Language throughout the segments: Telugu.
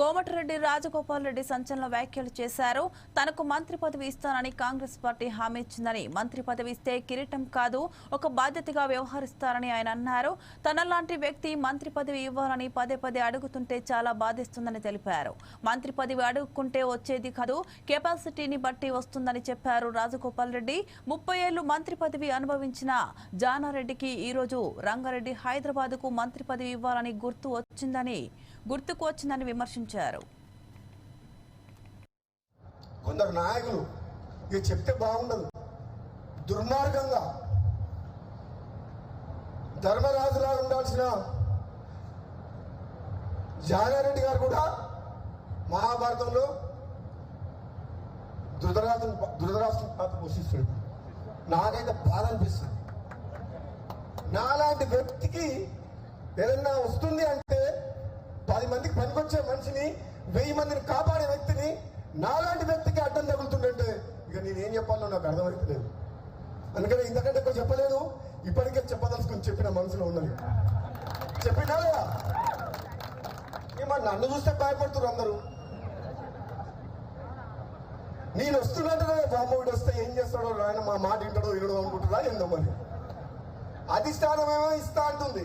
కోమటిరెడ్డి రాజగోపాల్ రెడ్డి సంచలన వ్యాఖ్యలు చేశారు. తనకు మంత్రి పదవి ఇస్తానని కాంగ్రెస్ పార్టీ హామీ ఇచ్చిందని మంత్రి పదవి ఇస్తే కిరీటం కాదు ఒక బాధ్యతగా వ్యవహరిస్తారని ఆయన అన్నారు. తనలాంటి వ్యక్తి మంత్రి పదవి ఇవ్వాలని పదే పదే అడుగుతుంటే చాలా బాధిస్తుందని తెలిపారు. మంత్రి పదవి అడుగుకుంటే వచ్చేది కాదు కెపాసిటీని బట్టి వస్తుందని చెప్పారు రాజగోపాల్ రెడ్డి ముప్పై ఏళ్ళు మంత్రి పదవి అనుభవించిన జానారెడ్డికి ఈరోజు రంగారెడ్డి హైదరాబాద్కు మంత్రి పదవి ఇవ్వాలని గుర్తు వచ్చిందని గుర్తుకు వచ్చిందని విమర్శించారు. కొందరు నాయకులు ఇక చెప్తే బాగుండదు. దుర్మార్గంగా ధర్మరాజులా ఉండాల్సిన జానారెడ్డి గారు కూడా మహాభారతంలో ధృతరాజు ధృతరాష్ట్ర పాత్ర పోషిస్తాడు. నాకైతే బాధ అనిపిస్తుంది. నాలాంటి వ్యక్తికి ఏదన్నా వస్తుంది అంటే పది మందికి పనికొచ్చే మనిషిని వెయ్యి మందిని కాపాడే వ్యక్తిని నాలాంటి వ్యక్తికి అడ్డం తగులుతుందంటే ఇక నేనేం చెప్పాలో నాకు అర్థమవుతలేదు అందుకని ఇంతకంటే ఎక్కువ చెప్పలేదు. ఇప్పటికే చెప్పదలుచుకొని చెప్పిన మనసులో ఉన్నది. చెప్పినా లేదా? ఏమన్నా నన్ను చూస్తే భయపడుతున్నారు అందరూ. నేను వస్తున్నట్టుగా బామ్మవుడు వస్తే ఏం చేస్తాడో ఆయన మా మాట వింటాడో వినడో అనుకుంటున్నా ఏందో మరి? అధిష్టానం ఏమో ఇస్తా అంటుంది.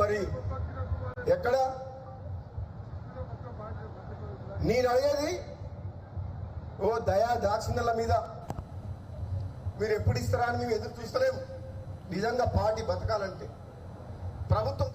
మరి ఎక్కడ? నేను అడిగేది ఓ దయా దాక్షిణ్యాల మీద. మీరు ఎప్పుడు ఇస్తారా అని మేము ఎదురు చూస్తలేము. నిజంగా పార్టీ బతకాలంటే. ప్రభుత్వం